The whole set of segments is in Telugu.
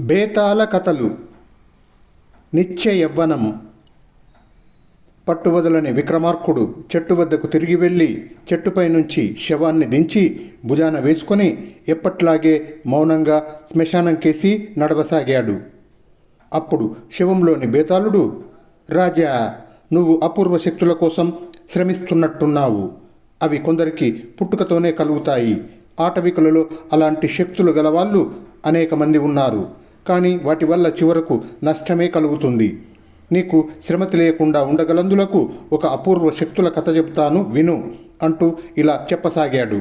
బేతాళ కథలు నిత్య యవ్వనం. పట్టువదలని విక్రమార్కుడు చెట్టు వద్దకు తిరిగి వెళ్ళి చెట్టుపై నుంచి శవాన్ని దించి భుజాన వేసుకొని ఎప్పట్లాగే మౌనంగా శ్మశానం కేసి నడవసాగాడు. అప్పుడు శవంలోని బేతాళుడు రాజా నువ్వు అపూర్వ శక్తుల కోసం శ్రమిస్తున్నట్టున్నావు. అవి కొందరికి పుట్టుకతోనే కలుగుతాయి. ఆటవికులలో అలాంటి శక్తులు గలవాళ్ళు అనేక మంది ఉన్నారు. కానీ వాటి వల్ల చివరకు నష్టమే కలుగుతుంది. నీకు శ్రమ తెలియకుండా ఉండగలందులకు ఒక అపూర్వ శక్తుల కథ చెబుతాను విను అంటూ ఇలా చెప్పసాగాడు.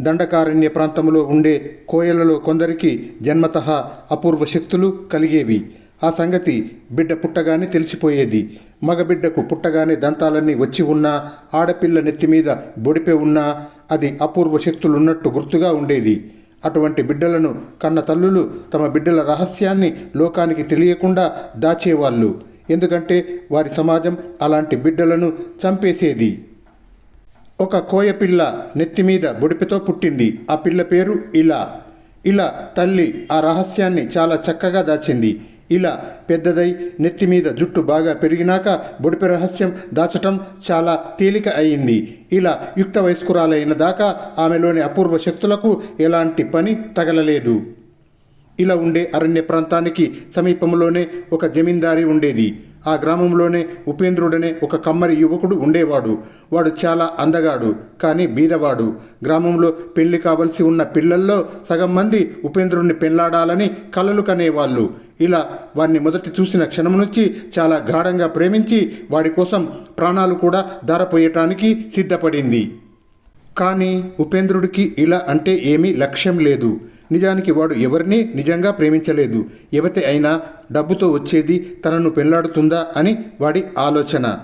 దండకారణ్య ప్రాంతంలో ఉండే కోయలలో కొందరికి జన్మతః అపూర్వ శక్తులు కలిగేవి. ఆ సంగతి బిడ్డ పుట్టగానే తెలిసిపోయేది. మగబిడ్డకు పుట్టగానే దంతాలన్నీ వచ్చి ఉన్నా ఆడపిల్ల నెత్తి మీద బొడిపే ఉన్నా అది అపూర్వ శక్తులున్నట్టు గుర్తుగా ఉండేది. అటువంటి బిడ్డలను కన్న తల్లులు తమ బిడ్డల రహస్యాన్ని లోకానికి తెలియకుండా దాచేవాళ్ళు. ఎందుకంటే వారి సమాజం అలాంటి బిడ్డలను చంపేసేది. ఒక కోయ పిల్ల నెత్తి మీద పుట్టింది. ఆ పిల్ల పేరు ఇలా. ఇలా తల్లి ఆ రహస్యాన్ని చాలా చక్కగా దాచింది. ఇలా పెద్దదై నెత్తి మీద జుట్టు బాగా పెరిగినాక బొడిపె రహస్యం దాచటం చాలా తేలిక అయింది. ఇలా యుక్త వయస్కురాలైన దాకా ఆమెలోని అపూర్వ శక్తులకు ఎలాంటి పని తగలలేదు. ఇలా ఉండే అరణ్య ప్రాంతానికి సమీపంలోనే ఒక జమీందారి ఉండేది. ఆ గ్రామంలోనే ఉపేంద్రుడనే ఒక కమ్మరి యువకుడు ఉండేవాడు. వాడు చాలా అందగాడు కానీ బీదవాడు. గ్రామంలో పెళ్ళి కావలసి ఉన్న పిల్లల్లో సగం మంది ఉపేంద్రుడిని పెళ్ళాడాలని కలలు కనేవాళ్ళు. ఇలా వాడిని మొదటి చూసిన క్షణం నుంచి చాలా గాఢంగా ప్రేమించి వాడి కోసం ప్రాణాలు కూడా ధారపోయటానికి సిద్ధపడింది. కానీ ఉపేంద్రుడికి ఇలా అంటే ఏమీ లక్ష్యం లేదు. నిజానికి వాడు ఎవరిని నిజంగా ప్రేమించలేదు. యువతి అయినా డబ్బుతో వచ్చేది తనను పెళ్ళాడుతుందా అని వాడి ఆలోచన.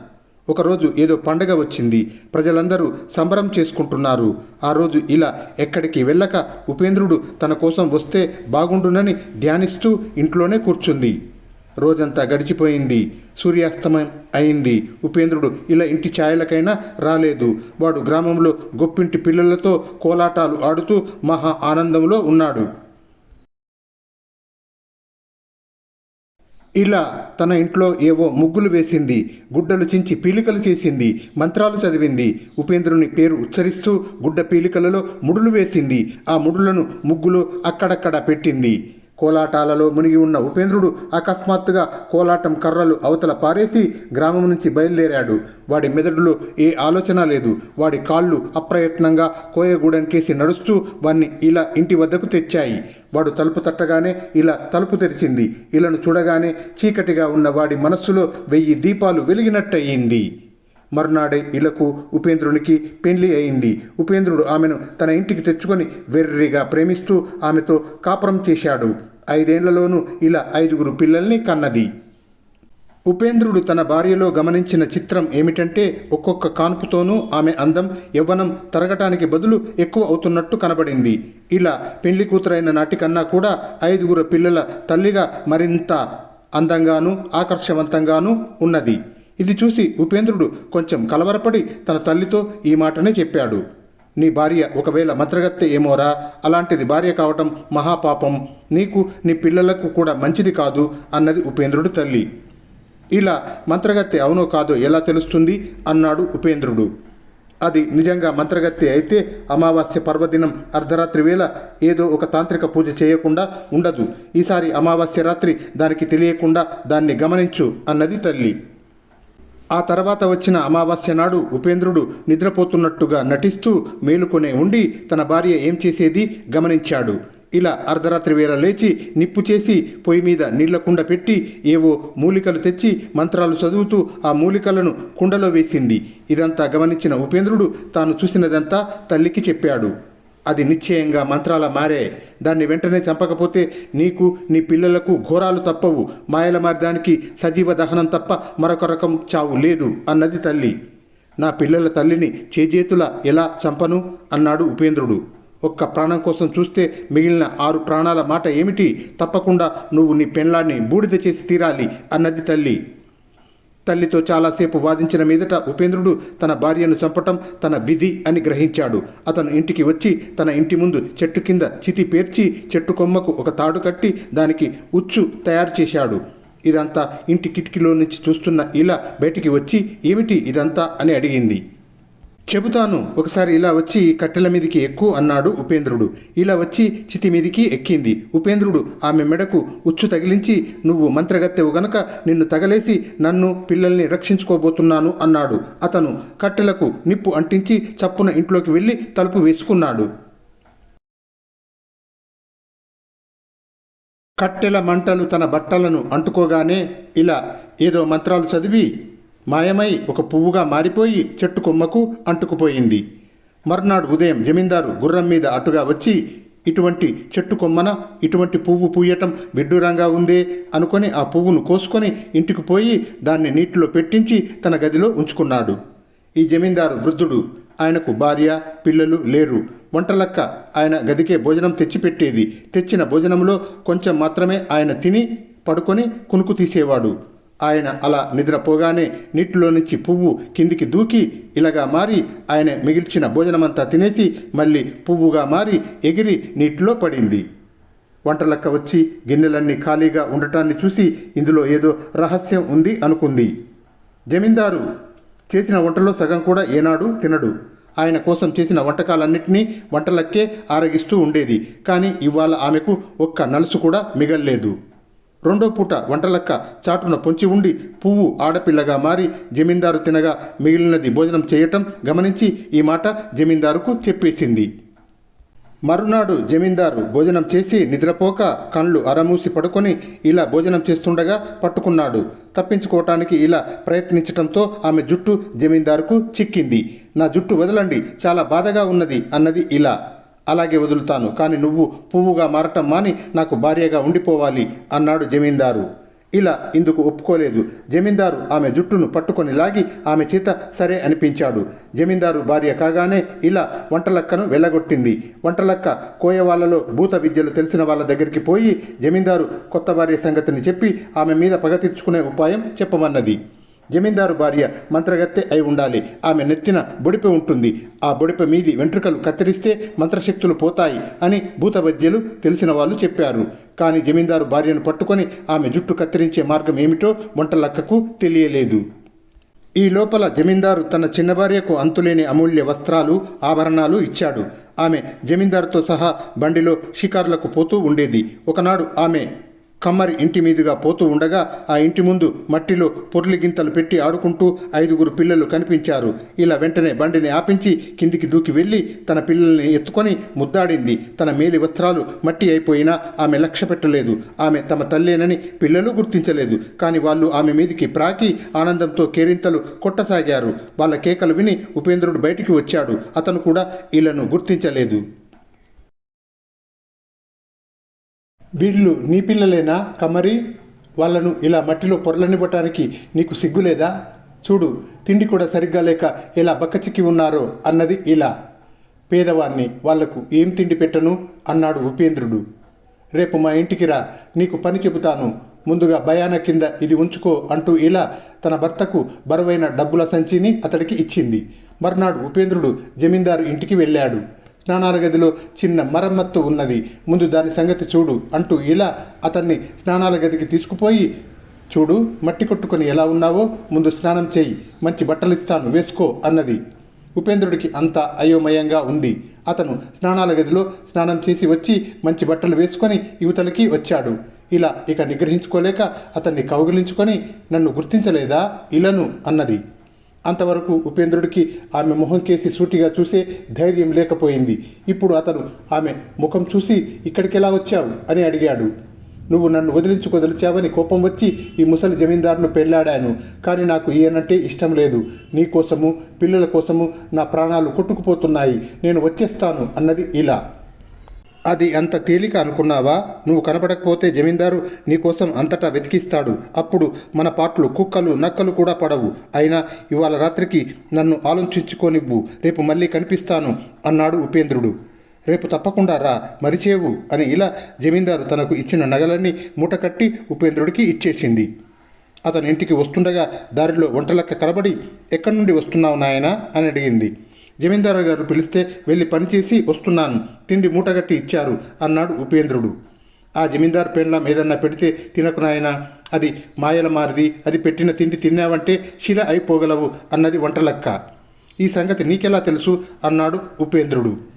ఒకరోజు ఏదో పండగ వచ్చింది. ప్రజలందరూ సంబరం చేసుకుంటున్నారు. ఆ రోజు ఇలా ఎక్కడికి వెళ్ళక ఉపేంద్రుడు తన కోసం వస్తే బాగుండునని ధ్యానిస్తూ ఇంట్లోనే కూర్చుంది. రోజంతా గడిచిపోయింది. సూర్యాస్తమయం అయింది. ఉపేంద్రుడు ఇలా ఇంటి ఛాయలకైనా రాలేదు. వాడు గ్రామంలో గొప్పింటి పిల్లలతో కోలాటాలు ఆడుతూ మహా ఆనందంలో ఉన్నాడు. ఇలా తన ఇంట్లో ఏవో ముగ్గులు వేసింది. గుడ్డలు చించి పీలికలు చేసింది. మంత్రాలు చదివింది. ఉపేంద్రుని పేరు ఉచ్చరిస్తూ గుడ్డ పీలికలలో ముడులు వేసింది. ఆ ముడులను ముగ్గులు అక్కడక్కడ పెట్టింది. కోలాటాలలో మునిగి ఉన్న ఉపేంద్రుడు అకస్మాత్తుగా కోలాటం కర్రలు అవతల పారేసి గ్రామం నుంచి బయలుదేరాడు. వాడి మెదడులో ఏ ఆలోచన లేదు. వాడి కాళ్ళు అప్రయత్నంగా కోయగూడెంకేసి నడుస్తూ వాణ్ణి ఇలా ఇంటి వద్దకు తెచ్చాయి. వాడు తలుపు తట్టగానే ఇలా తలుపు తెరిచింది. ఇలను చూడగానే చీకటిగా ఉన్న వాడి మనస్సులో వెయ్యి దీపాలు వెలిగినట్టయింది. మరునాడే ఇలకు ఉపేంద్రునికి పెళ్ళి అయింది. ఉపేంద్రుడు ఆమెను తన ఇంటికి తెచ్చుకొని వెర్రిగా ప్రేమిస్తూ ఆమెతో కాపురం చేశాడు. ఐదేళ్ళలోనూ ఇలా ఐదుగురు పిల్లల్ని కన్నది. ఉపేంద్రుడు తన భార్యలో గమనించిన చిత్రం ఏమిటంటే ఒక్కొక్క కాన్పుతోనూ ఆమె అందం యవ్వనం తరగటానికి బదులు ఎక్కువ అవుతున్నట్టు కనబడింది. ఇలా పెళ్ళి కూతురైన నాటికన్నా కూడా ఐదుగురు పిల్లల తల్లిగా మరింత అందంగానూ ఆకర్షవంతంగాను ఉన్నది. ఇది చూసి ఉపేంద్రుడు కొంచెం కలవరపడి తన తల్లితో ఈ మాటనే చెప్పాడు. నీ భార్య ఒకవేళ మంత్రగత్తె ఏమోరా? అలాంటిది భార్య కావటం మహాపాపం. నీకు నీ పిల్లలకు కూడా మంచిది కాదు అన్నది ఉపేంద్రుడు తల్లి. ఇలా మంత్రగత్తె అవునో కాదో ఎలా తెలుస్తుంది? అన్నాడు ఉపేంద్రుడు. అది నిజంగా మంత్రగత్తె అయితే అమావాస్య పర్వదినం అర్ధరాత్రి వేళ ఏదో ఒక తాంత్రిక పూజ చేయకుండా ఉండదు. ఈసారి అమావాస్య రాత్రి దానికి తెలియకుండా దాన్ని గమనించు అన్నది తల్లి. ఆ తర్వాత వచ్చిన అమావాస్య నాడు ఉపేంద్రుడు నిద్రపోతున్నట్టుగా నటిస్తూ మేలుకొనే ఉండి తన భార్య ఏం చేసేది గమనించాడు. ఇలా అర్ధరాత్రి వేళ లేచి నిప్పు చేసి పొయ్యి మీద నీళ్ళ కుండ పెట్టి ఏవో మూలికలు తెచ్చి మంత్రాలు చదువుతూ ఆ మూలికలను కుండలో వేసింది. ఇదంతా గమనించిన ఉపేంద్రుడు తాను చూసినదంతా తల్లికి చెప్పాడు. అది నిశ్చయంగా మంత్రాల మారే. దాన్ని వెంటనే చంపకపోతే నీకు నీ పిల్లలకు ఘోరాలు తప్పవు. మాయల మార్గానికి సజీవ దహనం తప్ప మరొక రకం చావు లేదు అన్నది తల్లి. నా పిల్లల తల్లిని చేజేతుల ఎలా చంపను? అన్నాడు ఉపేంద్రుడు. ఒక్క ప్రాణం కోసం చూస్తే మిగిలిన ఆరు ప్రాణాల మాట ఏమిటి? తప్పకుండా నువ్వు నీ పెండ్లాన్ని బూడిద చేసి తీరాలి అన్నది తల్లి. తల్లితో చాలాసేపు వాదించిన మీదట ఉపేంద్రుడు తన భార్యను చంపటం తన విధి అని గ్రహించాడు. అతను ఇంటికి వచ్చి తన ఇంటి ముందు చెట్టు కింద చితి పేర్చి చెట్టు కొమ్మకు ఒక తాడు కట్టి దానికి ఉచ్చు తయారు చేశాడు. ఇదంతా ఇంటి కిటికీలో నుంచి చూస్తున్న ఇలా బయటికి వచ్చి ఏమిటి ఇదంతా? అని అడిగింది. చెబుతాను ఒకసారి ఇలా వచ్చి కట్టెల మీదికి ఎక్కు అన్నాడు ఉపేంద్రుడు. ఇలా వచ్చి చితి మీదికి ఎక్కింది. ఉపేంద్రుడు ఆమె మెడకు ఉచ్చు తగిలించి నువ్వు మంత్రగత్తెవు గనక నిన్ను తగలేసి నన్ను పిల్లల్ని రక్షించుకోబోతున్నాను అన్నాడు. అతను కట్టెలకు నిప్పు అంటించి చప్పున ఇంట్లోకి వెళ్ళి తలుపు వేసుకున్నాడు. కట్టెల మంటలు తన బట్టలను అంటుకోగానే ఇలా ఏదో మంత్రాలు చదివి మాయమై ఒక పువ్వుగా మారిపోయి చెట్టు కొమ్మకు అంటుకుపోయింది. మర్నాడు ఉదయం జమీందారు గుర్రం మీద అటుగా వచ్చి ఇటువంటి చెట్టు కొమ్మన ఇటువంటి పువ్వు పూయటం విడ్డూరంగా ఉందే అనుకొని ఆ పువ్వును కోసుకొని ఇంటికి పోయి దాన్ని నీటిలో పెట్టించి తన గదిలో ఉంచుకున్నాడు. ఈ జమీందారు వృద్ధుడు ఆయనకు భార్య పిల్లలు లేరు. వంటలక్క ఆయన గదికే భోజనం తెచ్చిపెట్టేది. తెచ్చిన భోజనంలో కొంచెం మాత్రమే ఆయన తిని పడుకొని కునుకు తీసేవాడు. ఆయన అలా నిద్రపోగానే నీటిలో నుంచి పువ్వు కిందికి దూకి ఇలాగా మారి ఆయన మిగిల్చిన భోజనమంతా తినేసి మళ్ళీ పువ్వుగా మారి ఎగిరి నీటిలో పడింది. వంటలక్క వచ్చి గిన్నెలన్నీ ఖాళీగా ఉండటాన్ని చూసి ఇందులో ఏదో రహస్యం ఉంది అనుకుంది. జమీందారు చేసిన వంటలో సగం కూడా ఏనాడు తినడు. ఆయన కోసం చేసిన వంటకాలన్నింటినీ వంటలక్కే ఆరగిస్తూ ఉండేది. కానీ ఇవాళ ఆమెకు ఒక్క నలుసు కూడా మిగల్లేదు. రెండో పూట వంటలక్క చాటున పొంచి ఉండి పువ్వు ఆడపిల్లగా మారి జమీందారు తినగా మిగిలినది భోజనం చేయటం గమనించి ఈ మాట జమీందారుకు చెప్పేసింది. మరునాడు జమీందారు భోజనం చేసి నిద్రపోక కళ్ళు అరమూసి పడుకొని ఇలా భోజనం చేస్తుండగా పట్టుకున్నాడు. తప్పించుకోవటానికి ఇలా ప్రయత్నించటంతో ఆమె జుట్టు జమీందారుకు చిక్కింది. నా జుట్టు వదలండి చాలా బాధగా ఉన్నది అన్నది ఇలా అలాగే వదులుతాను. కానీ నువ్వు పువ్వుగా మారటం మాని నాకు భార్యగా ఉండిపోవాలి అన్నాడు జమీందారు. ఇలా ఇందుకు ఒప్పుకోలేదు. జమీందారు ఆమె జుట్టును పట్టుకొని లాగి ఆమె చేత సరే అనిపించాడు. జమీందారు భార్య కాగానే ఇలా వంటలక్కను వెళ్ళగొట్టింది వంటలక్క కోయవాళ్ళలో భూత విద్యలు తెలిసిన వాళ్ళ దగ్గరికి పోయి జమీందారు కొత్త భార్య సంగతిని చెప్పి ఆమె మీద పగ తీర్చుకునే ఉపాయం చెప్పమన్నది. జమీందారు భార్య మంత్రగత్తె అయి ఉండాలి. ఆమె నెత్తిన బొడిపె ఉంటుంది. ఆ బొడిపె మీది వెంట్రుకలు కత్తిరిస్తే మంత్రశక్తులు పోతాయి అని భూతవైద్యులు తెలిసిన వాళ్ళు చెప్పారు. కానీ జమీందారు భార్యను పట్టుకొని ఆమె జుట్టు కత్తిరించే మార్గం ఏమిటో వంటలక్కకు తెలియలేదు. ఈ లోపల జమీందారు తన చిన్న భార్యకు అంతులేని అమూల్య వస్త్రాలు ఆభరణాలు ఇచ్చాడు. ఆమె జమీందారుతో సహా బండిలో షికారులకు పోతూ ఉండేది. ఒకనాడు ఆమె కమ్మరి ఇంటి మీదుగా పోతూ ఉండగా ఆ ఇంటి ముందు మట్టిలో పొర్లి గింతలు పెట్టి ఆడుకుంటూ ఐదుగురు పిల్లలు కనిపించారు. ఇలా వెంటనే బండిని ఆపించి కిందికి దూకి వెళ్ళి తన పిల్లల్ని ఎత్తుకొని ముద్దాడింది. తన మేలి వస్త్రాలు మట్టి అయిపోయినా ఆమె లక్ష్య పెట్టలేదు. ఆమె తమ తల్లేనని పిల్లలు గుర్తించలేదు. కానీ వాళ్ళు ఆమె మీదికి ప్రాకి ఆనందంతో కేరింతలు కొట్టసాగారు. వాళ్ళ కేకలు విని ఉపేంద్రుడు బయటికి వచ్చాడు. అతను కూడా వీళ్ళను గుర్తించలేదు. వీళ్ళు నీ పిల్లలేనా? కమరి వాళ్ళను ఇలా మట్టిలో పొరలనివ్వటానికి నీకు సిగ్గులేదా? చూడు తిండి కూడా సరిగ్గా లేక ఎలా బక్కచిక్కి ఉన్నారో అన్నది ఇలా. పేదవాణ్ణి వాళ్ళకు ఏం తిండి పెట్టను? అన్నాడు ఉపేంద్రుడు. రేపు మా ఇంటికి రా నీకు పని చెబుతాను. ముందుగా భయాన కింద ఇది ఉంచుకో అంటూ ఇలా తన భర్తకు బరువైన డబ్బుల సంచిని అతడికి ఇచ్చింది. మర్నాడు ఉపేంద్రుడు జమీందారు ఇంటికి వెళ్ళాడు. స్నానాల గదిలో చిన్న మరమ్మత్తు ఉన్నది. ముందు దాని సంగతి చూడు అంటూ ఇలా అతన్ని స్నానాల గదికి తీసుకుపోయి చూడు మట్టి కొట్టుకొని ఎలా ఉన్నావో ముందు స్నానం చేయి. మంచి బట్టలు ఇస్తాను వేసుకో అన్నది. ఉపేంద్రుడికి అంత అయోమయంగా ఉంది. అతను స్నానాల గదిలో స్నానం చేసి వచ్చి మంచి బట్టలు వేసుకొని యువతలకి వచ్చాడు. ఇలా ఇక నిగ్రహించుకోలేక అతన్ని కౌగిలించుకొని నన్ను గుర్తించలేదా? ఇలను అన్నది. అంతవరకు ఉపేంద్రుడికి ఆమె మొహం కేసి సూటిగా చూసే ధైర్యం లేకపోయింది. ఇప్పుడు అతను ఆమె ముఖం చూసి ఇక్కడికి ఎలా వచ్చావు? అని అడిగాడు. నువ్వు నన్ను వదిలించుకొదలిచావని కోపం వచ్చి ఈ ముసలి జమీందారును పెళ్ళాడాను కానీ నాకు ఈయనంటే ఇష్టం లేదు. నీ కోసము పిల్లల కోసము నా ప్రాణాలు కొట్టుకుపోతున్నాయి. నేను వచ్చేస్తాను అన్నది ఇలా. అది అంత తేలిక అనుకున్నావా? నువ్వు కనపడకపోతే జమీందారు నీకోసం అంతటా వెతికిస్తాడు. అప్పుడు మన పాటలు కుక్కలు నక్కలు కూడా పడవు. అయినా ఇవాళ రాత్రికి నన్ను ఆలోచించుకోనివ్వు. రేపు మళ్ళీ కనిపిస్తాను అన్నాడు ఉపేంద్రుడు. రేపు తప్పకుండా రా మరిచేవు అని ఇలా జమీందారు తనకు ఇచ్చిన నగలన్నీ మూటకట్టి ఉపేంద్రుడికి ఇచ్చేసింది. అతని ఇంటికి వస్తుండగా దారిలో వంటలక్క కనబడి ఎక్కడి నుండి వస్తున్నావు నాయనా? అని అడిగింది. జమీందారు గారు పిలిస్తే వెళ్ళి పనిచేసి వస్తున్నాను. తిండి మూటగట్టి ఇచ్చారు అన్నాడు ఉపేంద్రుడు. ఆ జమీందారు పెండ్లం ఏదన్నా పెడితే తినకు నాయనా. అది మాయల మారిది. అది పెట్టిన తిండి తిన్నావంటే శిల అయిపోగలవు అన్నది వంటలక్క. ఈ సంగతి నీకెలా తెలుసు? అన్నాడు ఉపేంద్రుడు.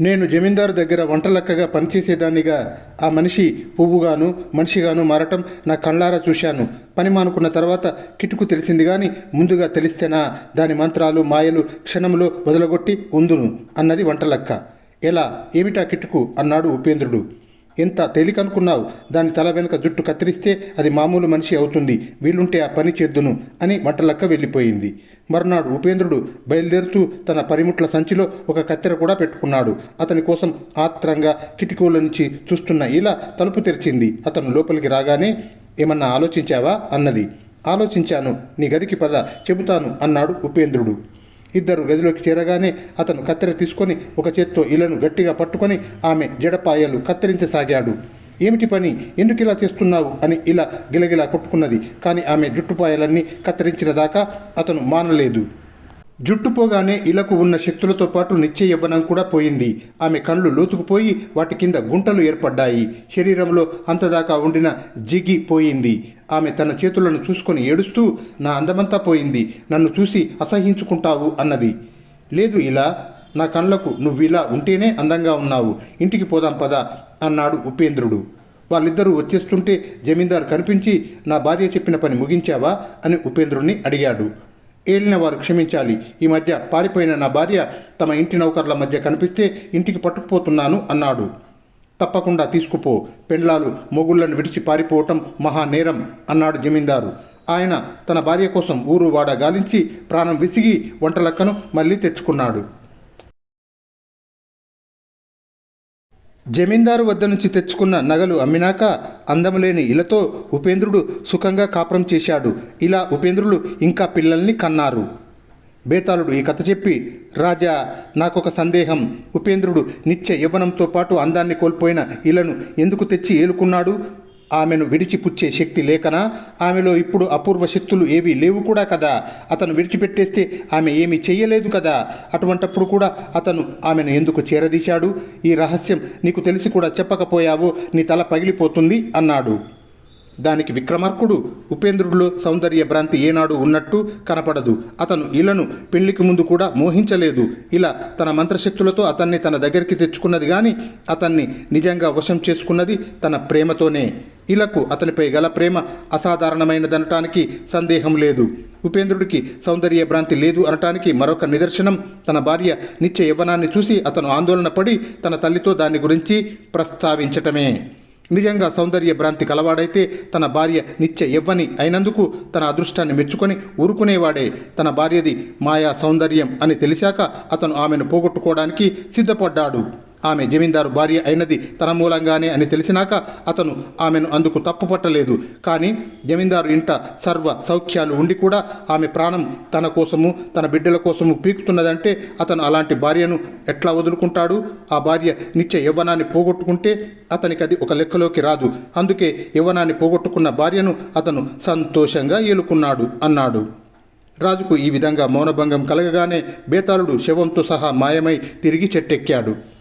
నేను జమీందారు దగ్గర వంటలక్కగా పనిచేసేదానిగా ఆ మనిషి పువ్వుగాను మనిషిగాను మారటం నా కళ్ళారా చూశాను. పని మానుకున్న తర్వాత కిటుకు తెలిసింది కానీ ముందుగా తెలిస్తేనా? దాని మంత్రాలు మాయలు క్షణంలో వదలగొట్టి ఉందును అన్నది వంటలక్క ఎలా? ఏమిటా కిటుకు? అన్నాడు ఉపేంద్రుడు. ఎంత తేలికనుకున్నావు? దాని తల వెనుక జుట్టు కత్తిరిస్తే అది మామూలు మనిషి అవుతుంది. వీలుంటే ఆ పని చేద్దును అని వంటలక్క వెళ్ళిపోయింది. మర్నాడు ఉపేంద్రుడు బయలుదేరుతూ తన పరిముట్ల సంచిలో ఒక కత్తెర కూడా పెట్టుకున్నాడు. అతని కోసం ఆత్రంగా కిటికీల నుంచి చూస్తున్న ఇలా తలుపు తెరిచింది. అతను లోపలికి రాగానే ఏమన్నా ఆలోచించావా? అన్నది. ఆలోచించాను. నీ గదికి పద చెబుతాను అన్నాడు ఉపేంద్రుడు. ఇద్దరు గదిలోకి చేరగానే అతను కత్తెర తీసుకొని ఒక చేత్తో ఇళ్ళను గట్టిగా పట్టుకొని ఆమె జడపాయలు కత్తిరించసాగాడు. ఏమిటి పని? ఎందుకు ఇలా చేస్తున్నావు? అని ఇలా గిలగిలా కొట్టుకున్నది. కానీ ఆమె జుట్టుపాయలన్నీ కత్తిరించిన దాకా అతను మానలేదు. జుట్టు పోగానే ఇలకు ఉన్న శక్తులతో పాటు నిత్య యవ్వనం కూడా పోయింది. ఆమె కళ్ళు లోతుకుపోయి వాటి కింద గుంటలు ఏర్పడ్డాయి. శరీరంలో అంతదాకా ఉండిన జిగి పోయింది. ఆమె తన చేతులను చూసుకొని ఏడుస్తూ నా అందమంతా పోయింది. నన్ను చూసి అసహించుకుంటావు అన్నది. లేదు ఇలా నా కళ్ళకు నువ్విలా ఉంటేనే అందంగా ఉన్నావు. ఇంటికి పోదాం పదా అన్నాడు ఉపేంద్రుడు. వాళ్ళిద్దరూ వచ్చేస్తుంటే జమీందారు కనిపించి నా భార్య చెప్పిన పని ముగించావా? అని ఉపేంద్రుణ్ణి అడిగాడు. ఏలిన వారు క్షమించాలి. ఈ మధ్య పారిపోయిన నా భార్య తమ ఇంటి నౌకర్ల మధ్య కనిపిస్తే ఇంటికి పట్టుకుపోతున్నాను అన్నాడు. తప్పకుండా తీసుకుపో. పెండ్లాలు మొగుళ్ళను విడిచి పారిపోవటం మహానేరం అన్నాడు జమీందారు. ఆయన తన భార్య కోసం ఊరు వాడ గాలించి ప్రాణం విసిగి వంటలక్కను మళ్ళీ తెచ్చుకున్నాడు. జమీందారు వద్ద నుంచి తెచ్చుకున్న నగలు అమ్మినాక అందములేని ఇలతో ఉపేంద్రుడు సుఖంగా కాపురం చేశాడు. ఇలా ఉపేంద్రులు ఇంకా పిల్లల్ని కన్నారు. బేతాళుడు ఈ కథ చెప్పి రాజా నాకొక సందేహం. ఉపేంద్రుడు నిత్య యవ్వనంతో పాటు అందాన్ని కోల్పోయిన ఇలను ఎందుకు తెచ్చి ఏలుకున్నాడు? ఆమెను విడిచిపుచ్చే శక్తి లేకనా? ఆమెలో ఇప్పుడు అపూర్వ శక్తులు ఏవీ లేవు కూడా కదా? అతను విడిచిపెట్టేస్తే ఆమె ఏమీ చెయ్యలేదు కదా? అటువంటప్పుడు కూడా అతను ఆమెను ఎందుకు చేరదీశాడు? ఈ రహస్యం నీకు తెలిసి కూడా చెప్పకపోయావో నీ తల పగిలిపోతుంది అన్నాడు. దానికి విక్రమార్కుడు ఉపేంద్రుడిలో సౌందర్య భ్రాంతి ఏనాడు ఉన్నట్టు కనపడదు. అతను ఇలను పెళ్ళికి ముందు కూడా మోహించలేదు. ఇలా తన మంత్రశక్తులతో అతన్ని తన దగ్గరికి తెచ్చుకున్నది కానీ అతన్ని నిజంగా వశం చేసుకున్నది తన ప్రేమతోనే. ఇలకు అతనిపై గల ప్రేమ అసాధారణమైనదనటానికి సందేహం లేదు. ఉపేంద్రుడికి సౌందర్య భ్రాంతి లేదు అనటానికి మరొక నిదర్శనం తన భార్య నిత్య యవ్వనాన్ని చూసి అతను ఆందోళన పడి తన తల్లితో దాని గురించి ప్రస్తావించటమే. నిజంగా సౌందర్య భ్రాంతి కలవాడైతే తన భార్య నిత్య యవ్వని అయినందుకు తన అదృష్టాన్ని మెచ్చుకొని ఊరుకునేవాడే. తన భార్యది మాయా సౌందర్యం అని తెలిసాక అతను ఆమెను పోగొట్టుకోవడానికి సిద్ధపడ్డాడు. ఆమె జమీందారు భార్య అయినది తన మూలంగానే అని తెలిసినాక అతను ఆమెను అందుకు తప్పుపట్టలేదు. కానీ జమీందారు ఇంట సర్వ సౌఖ్యాలు ఉండి కూడా ఆమె ప్రాణం తన కోసము తన బిడ్డల కోసము పీకుతున్నదంటే అతను అలాంటి భార్యను ఎట్లా వదులుకుంటాడు? ఆ భార్య నిత్య యవ్వనాన్ని పోగొట్టుకుంటే అతనికి అది ఒక లెక్కలోకి రాదు. అందుకే యవ్వనాన్ని పోగొట్టుకున్న భార్యను అతను సంతోషంగా ఏలుకున్నాడు అన్నాడు. రాజుకు ఈ విధంగా మౌనభంగం కలగగానే బేతాళుడు శవంతో సహా మాయమై తిరిగి చెట్టెక్కాడు.